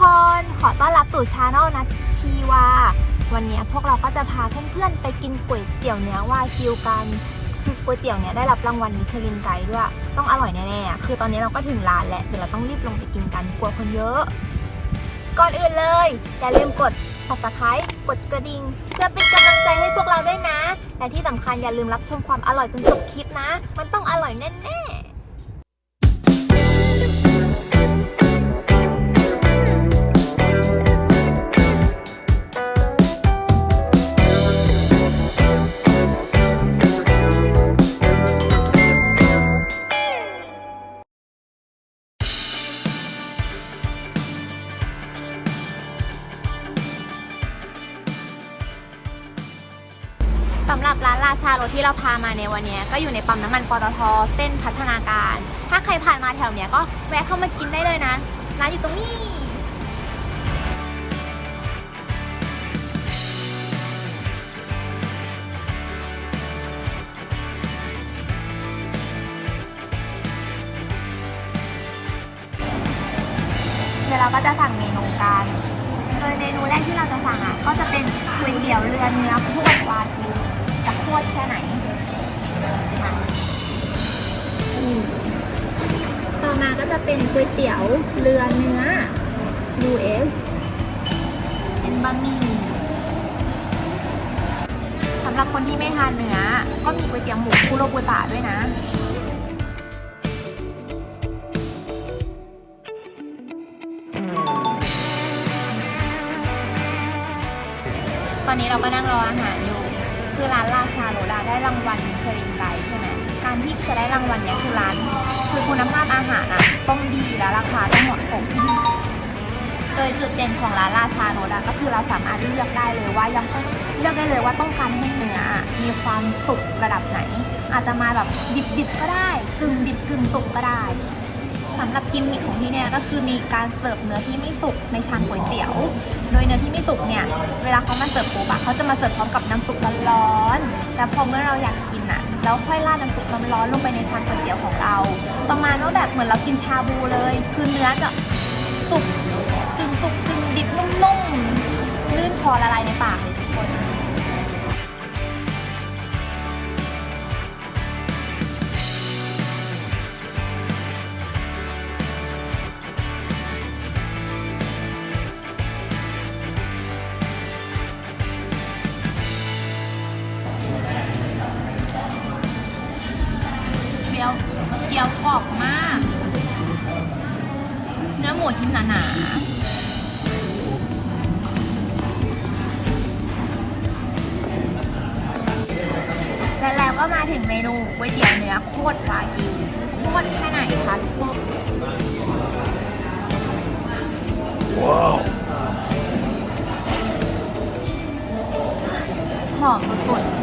คน ขอต้อนรับตู่ชาแนลนะชีวา วันนี้พวกเราก็จะพาเพื่อนๆไปกินก๋วยเตี๋ยวเนื้อวากิวกันคือก๋วยเตี๋ยวเนี้ยได้รับรางวัลมิชลินไกด์ด้วย ต้องอร่อยแน่ๆคือตอนนี้เราก็ถึงร้านแล้วเดี๋ยวเราต้องรีบลงไปกินกันกลัวคนเยอะ ก่อนอื่นเลยอย่าลืมกด subscribe กดกระดิ่งเพื่อเป็นกำลังใจให้พวกเราด้วยนะ และที่สำคัญอย่าลืมรับชมความอร่อยจนจบคลิปนะ มันต้องอร่อยแน่ๆ สำหรับร้านราชารถที่เราพามาในวันนี้ก็อยู่ในปั๊มน้ำมันปตทเส้นพัฒนาการ ถ้าใครผ่านมาแถวเนี้ยก็แวะเข้ามากินได้เลยนะ ร้านอยู่ตรงนี้เดี๋ยวเราก็จะสั่งเมนูกันโดยเมนูแรกที่เราจะสั่งอะ ก็จะเป็นก๋วยเตี๋ยวเรือเนื้อคั่ววากิว จะคั่วแค่ไหนต่อมาก็จะเป็นก๋วยเตี๋ยวเรือเนื้อ US เป็นบะหมี่สำหรับคนที่ไม่ทานเนื้อ ก็มีก๋วยเตี๋ยวหมูคุโรบุตะด้วยนะตอนนี้เราก็นั่งรออาหารอยู่ คือร้านราชาโรดาได้รางวัลมิชลินไกด์ใช่ไหมการที่จะได้รางวัลเนี้ยคือร้าน คือคุณภาพอาหารอะต้องดีและราคาต้องเหมาะสมโดยจุดเด่นของร้านราชาโรดาก็คือเราสามารถเลือกได้เลยว่ายังต้องเลือกได้เลยว่าต้องการให้เนื้อมีความสุกระดับไหน อาจจะมาแบบดิบๆก็ได้ กึ่งดิบกึ่งสุกก็ได้ สำหรับกิมมิคของที่เนี่ยก็คือมีการเสิร์ฟเนื้อที่ไม่สุกในชามก๋วยเตี๋ยว โดยเนื้อที่ไม่สุกเนี่ย เวลาเขามาเสิร์ฟปุ๊บะเขาจะมาเสิร์ฟพร้อมกับน้ำซุปร้อนๆแล้วพอเมื่อเราอยากกินอะแล้วค่อยราดน้ำซุปร้อนๆลงไปในชามก๋วยเตี๋ยวของเรา ประมาณว่าแบบเหมือนเรากินชาบูเลย คือเนื้อจะสุกกึ่งสุกกึ่งดิบนุ่มๆลื่นคอละลายในปากเลย หมูชิ้นหนาๆและแล้วก็มาถึงเมนูก๋วยเตี๋ยวเนื้อโคตรวากิวโคตรแค่ไหนคะทุกคนหอมสุดๆ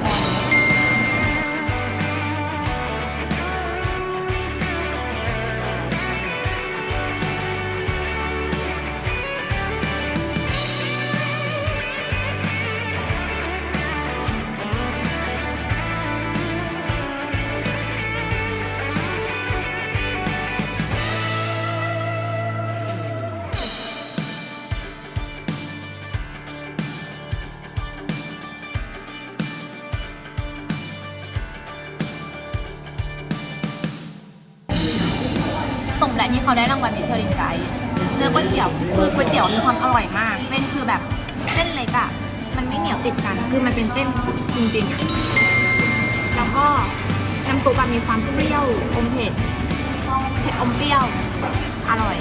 แล้วที่เขาได้รางวัลมิชลินไกด์เนื้อก๋วยเตี๋ยวคือก๋วยเตี๋ยวมีความอร่อยมากเส้นคือแบบเส้นเล็กอะมันไม่เหนียวติดกันคือมันเป็นเส้นจริงๆอะแล้วก็น้ำซุปอะมีความเปรี้ยวอมเผ็ดเผ็ดอมเปรี้ยวอร่อย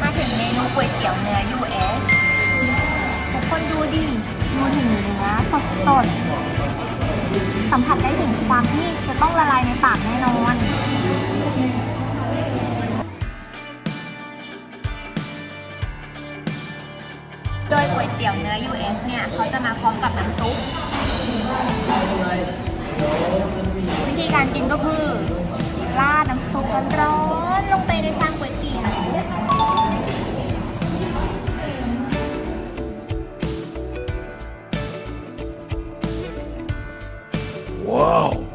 มาถึงเมนูก๋วยเตี๋ยวเนื้อ US ทุกคนดูดิดูถึงเนื้อสดๆสัมผัสได้ถึงความที่ ต้องละลายในปากแน่นอน โดยก๋วยเตี๋ยวเนื้อ US เนี่ย เขาจะมาพร้อมกับน้ำซุป วิธีการกินก็คือ ราดน้ำซุปร้อนๆลงไปในชามก๋วยเตี๋ยว Wow.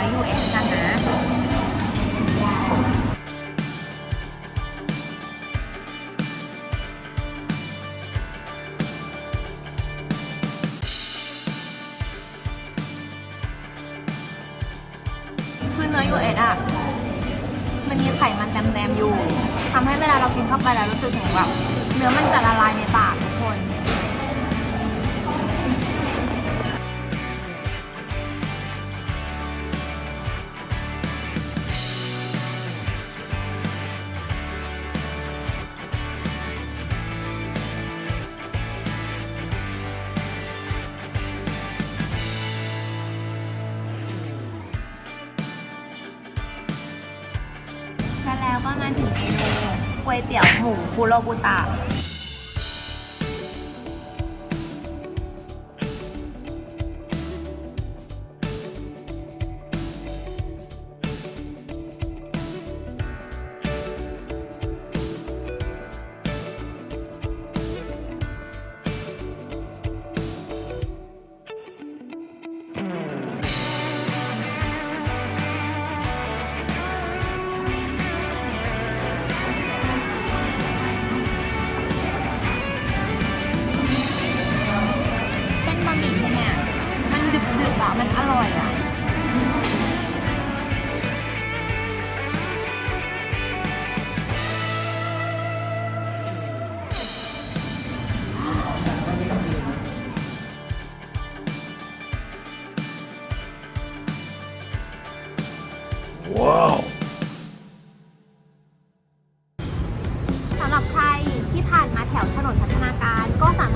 นื้อ US กันนะ คือเนื้อ US อะ มันมีไขมันแดมๆอยู่ทำให้เวลาเรากินเข้าไปแล้วรู้สึกถึงแบบเนื้อมันจะละลายในปากทุกคน และแล้วก็มาถึงเมนูก๋วยเตี๋ยวหมูคุโรบุตะ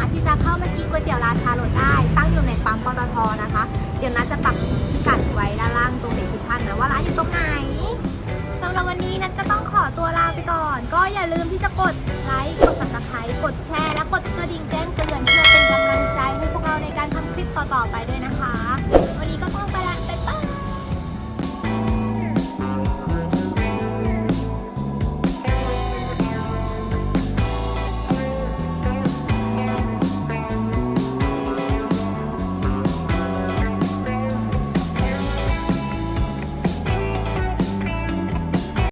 ารถที่จะเข้ามากินก๋วยเตี๋ยวราชาโรดได้ ตั้งอยู่ในปั๊มปตทนะคะ เดี๋ยวนัดจะปักพิกัดไว้ด้านล่างตรงเดสคริปชั่นนะว่าร้านอยู่ตรงไหนสำหรับวันนี้นัทก็ต้องขอตัวลาไปก่อน ก็อย่าลืมที่จะกดไลค์กดติดตามกดแชร์ และกดกระดิ่งแจ้งเตือนเพื่อเป็นกำลังใจให้พวกเราในการทำคลิปต่อๆไปด้วยนะคะ วันนี้ก็ต้องไปละบ๊ายบา